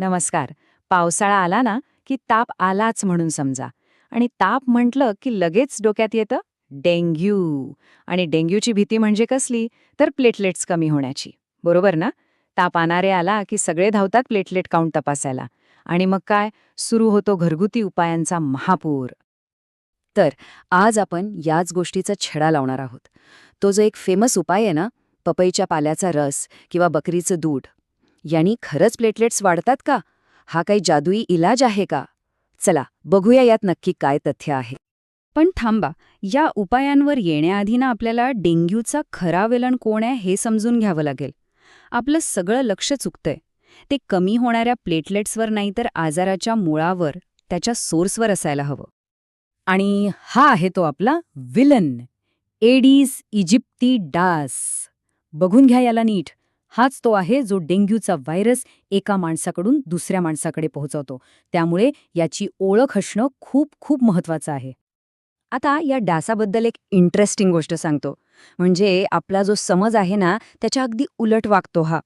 नमस्कार. पावसाळा आला ना की ताप आलाच म्हणून समजा. आणि ताप म्हटलं की लगेच डोक्यात येतं डेंग्यू. आणि डेंग्यूची भीती म्हणजे कसली? तर प्लेटलेट्स कमी होण्याची. बरोबर ना? ताप आणारे आला की सगळे धावतात प्लेटलेट काउंट तपासायला. आणि मग काय? सुरू होतो घरगुती उपायांचा महापूर. तर आज आपण याच गोष्टीचा छडा लावणार आहोत. तो जो एक फेमस उपाय आहे ना पपईच्या पाल्याचा रस किंवा बकरीचं दूध. यांनी खरंच प्लेटलेट्स वाढतात का? हा काही जादुई इलाज आहे का? चला बघूया यात नक्की काय तथ्य आहे. पण थांबा या उपायांवर येण्याआधी ना आपल्याला डेंग्यूचा खरा वेलन कोण आहे हे समजून घ्यावं लागेल. आपलं सगळं लक्ष चुकतंय. ते कमी होणाऱ्या प्लेटलेट्सवर नाही तर आजाराच्या मुळावर त्याच्या सोर्सवर असायला हवं. आणि हा आहे तो आपला विलन एडीस इजिप्ती डास. बघून घ्या याला नीट. हाच तो आहे जो डेंग्यूचा व्हायरस एका माणसाकडून दुसऱ्या माणसाकडे पोहोचवतो. त्यामुळे याची ओळख असणं खूप खूप महत्वाचं आहे. आता या डासाबद्दल एक इंटरेस्टिंग गोष्ट सांगतो. म्हणजे आपला जो समज आहे ना त्याच्या अगदी उलट वागतो हा.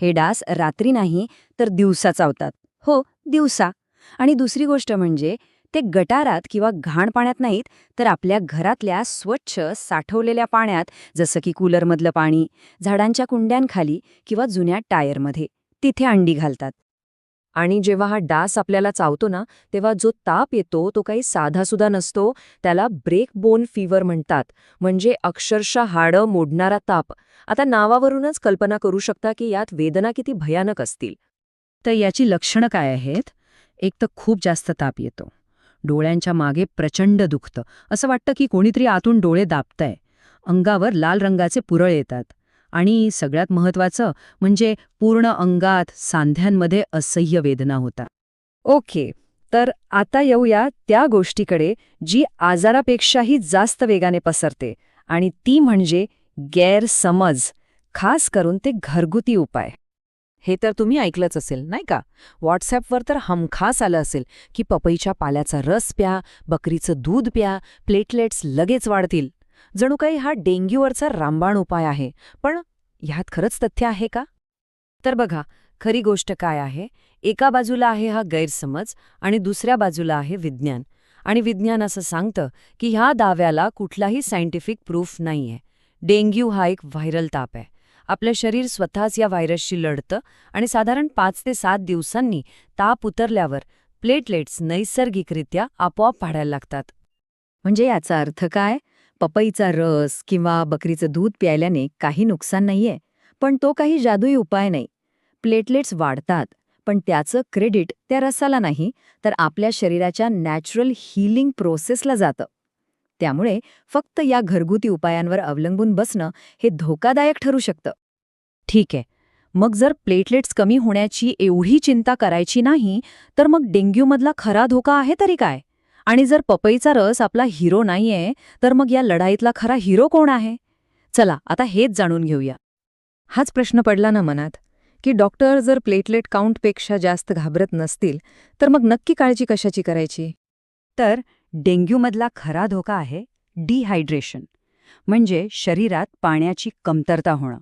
हे डास रात्री नाही तर दिवसा चावतात हो दिवसा. आणि दुसरी गोष्ट म्हणजे ते गटारात किंवा घाण पाण्यात नाहीत तर आपल्या घरातल्या स्वच्छ साठवलेल्या पाण्यात जसं की कूलरमधलं पाणी झाडांच्या कुंड्यांखाली किंवा जुन्या टायरमध्ये तिथे अंडी घालतात. आणि जेव्हा हा डास आपल्याला चावतो ना तेव्हा जो ताप येतो तो काही साधासुद्धा नसतो त्याला ब्रेक बोन फीवर म्हणतात. म्हणजे अक्षरशः हाडं मोडणारा ताप. आता नावावरूनच कल्पना करू शकता की यात वेदना किती भयानक असतील. तर याची लक्षणं काय आहेत? एक तर खूप जास्त ताप येतो. डोळ्यांच्या मागे प्रचंड दुखतं. असं वाटतं की कोणीतरी आतून डोळे दाबतंय. अंगावर लाल रंगाचे पुरळ येतात. आणि सगळ्यात महत्वाचं म्हणजे पूर्ण अंगात सांध्यांमध्ये असह्य वेदना होता ओके तर आता येऊया त्या गोष्टीकडे जी आजारापेक्षाही जास्त वेगाने पसरते आणि ती म्हणजे गैरसमज खास करून ते घरगुती उपाय. हे तर तुम्ही ऐकलंच असेल नाही का? व्हॉट्सॲपवर तर हमखास आलं असेल की पपईच्या पाल्याचा रस प्या बकरीचं दूध प्या प्लेटलेट्स लगेच वाढतील. जणू काही हा डेंग्यूवरचा रामबाण उपाय आहे पण ह्यात खरंच तथ्य आहे का? तर बघा खरी गोष्ट काय आहे? एका बाजूला आहे हा गैरसमज आणि दुसऱ्या बाजूला आहे विज्ञान. आणि विज्ञान असं सांगतं की ह्या दाव्याला कुठलाही सायंटिफिक प्रूफ नाहीये. डेंग्यू हा एक व्हायरल ताप आहे. आपलं शरीर स्वतःच या व्हायरसशी लढतं आणि साधारण पाच ते सात दिवसांनी ताप उतरल्यावर प्लेटलेट्स नैसर्गिकरित्या आपोआप वाढायला लागतात. म्हणजे याचा अर्थ काय? पपईचा रस किंवा बकरीचं दूध प्यायल्याने काही नुकसान नाहीये पण तो काही जादुई उपाय नाही. प्लेटलेट्स वाढतात पण त्याचं क्रेडिट त्या रसाला नाही तर आपल्या शरीराच्या नॅचरल हीलिंग प्रोसेसला जातं. त्यामुळे फक्त या घरगुती उपायांवर अवलंबून बसणं हे धोकादायक ठरू शकतं. ठीक आहे. मग जर प्लेटलेट्स कमी होण्याची एवढी चिंता करायची नाही तर मग डेंग्यूमधला खरा धोका आहे तरी काय? आणि जर पपईचा रस आपला हिरो नाहीये तर मग या लढाईतला खरा हिरो कोण आहे? चला आता हेच जाणून घेऊया. हाच प्रश्न पडला ना मनात की डॉक्टर जर प्लेटलेट काउंटपेक्षा जास्त घाबरत नसतील तर मग नक्की काळजी कशाची करायची? तर डेंग्यूमधला खरा धोका आहे डिहायड्रेशन म्हणजे शरीरात पाण्याची कमतरता होणं.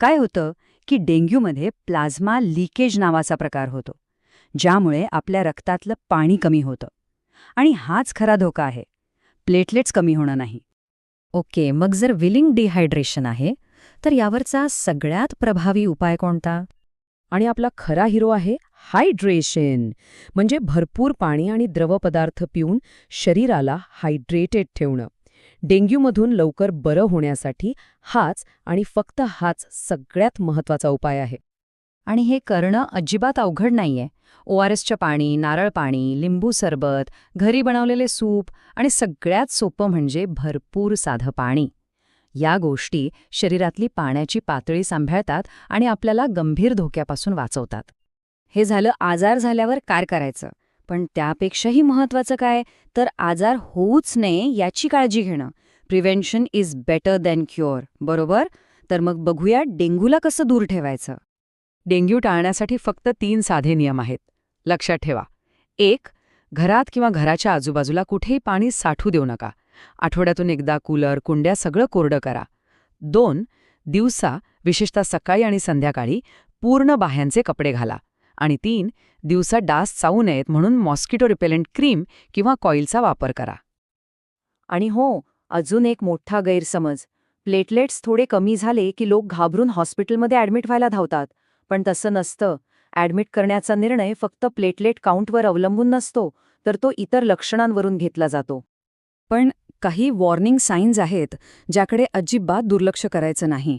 काय होतं की डेंग्यूमध्ये प्लाझ्मा लिकेज नावाचा प्रकार होतो ज्यामुळे आपल्या रक्तातलं पाणी कमी होतं. आणि हाच खरा धोका आहे प्लेटलेट्स कमी होणं नाही. ओके मग जर विलिंग डिहायड्रेशन आहे तर यावरचा सगळ्यात प्रभावी उपाय कोणता? आणि आपला खरा हिरो आहे हायड्रेशन. म्हणजे भरपूर पाणी आणि द्रवपदार्थ पिऊन शरीराला हायड्रेटेड ठेवणं. डेंग्यूमधून लवकर बरं होण्यासाठी हाच आणि फक्त हाच सगळ्यात महत्त्वाचा उपाय आहे. आणि हे करणं अजिबात अवघड नाहीये. ओ आर एसचं पाणी नारळ पाणी लिंबू सरबत घरी बनवलेले सूप आणि सगळ्यात सोपं म्हणजे भरपूर साधं पाणी. या गोष्टी शरीरातली पाण्याची पातळी सांभाळतात आणि आपल्याला गंभीर धोक्यापासून वाचवतात. हे झालं आजार झाल्यावर काय करायचं. पण त्यापेक्षाही महत्वाचं काय? तर आजार होऊच नये याची काळजी घेणं. Prevention is better than cure बरोबर? तर मग बघूया डेंग्यूला कसं दूर ठेवायचं. डेंग्यू टाळण्यासाठी फक्त तीन साधे नियम आहेत. लक्षात ठेवा. एक घरात किंवा घराच्या आजूबाजूला कुठेही पाणी साठू देऊ नका. आठवड्यातून एकदा कूलर कुंड्या सगळं कोरडं करा. दोन दिवसा विशेषतः सकाळी आणि संध्याकाळी पूर्ण बाह्यांचे कपडे घाला. आणि तीन दिवसा डास चावू नयेत म्हणून मॉस्किटो रिपेलेंट क्रीम किंवा कॉईलचा वापर करा. आणि हो अजून एक मोठा गैरसमज. प्लेटलेट्स थोडे कमी झाले की लोक घाबरून हॉस्पिटलमध्ये ॲडमिट व्हायला धावतात. पण तसं नसतं. ॲडमिट करण्याचा निर्णय फक्त प्लेटलेट काउंटवर अवलंबून नसतो तर तो इतर लक्षणांवरून घेतला जातो. पण काही वॉर्निंग साईन्स आहेत ज्याकडे अजिबात दुर्लक्ष करायचं नाही.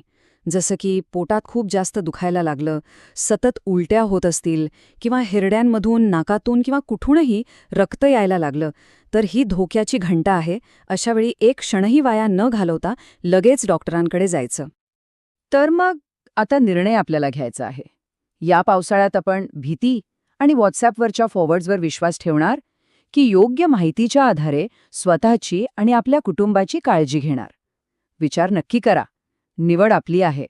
जसं की पोटात खूप जास्त दुखायला लागलं सतत उलट्या होत असतील किंवा हिरड्यांमधून नाकातून किंवा कुठूनही रक्त यायला लागलं तर ही धोक्याची घंटा आहे. अशावेळी एक क्षणही वाया न घालवता लगेच डॉक्टरांकडे जायचं. तर मग आता निर्णय आपल्याला घ्यायचा आहे. या पावसाळ्यात आपण भीती आणि व्हॉट्सॲपवरच्या फॉरवर्ड्सवर विश्वास ठेवणार की योग्य माहितीच्या आधारे स्वतःची आणि आपल्या कुटुंबाची काळजी घेणार. विचार नक्की करा. निवड आपली आहे.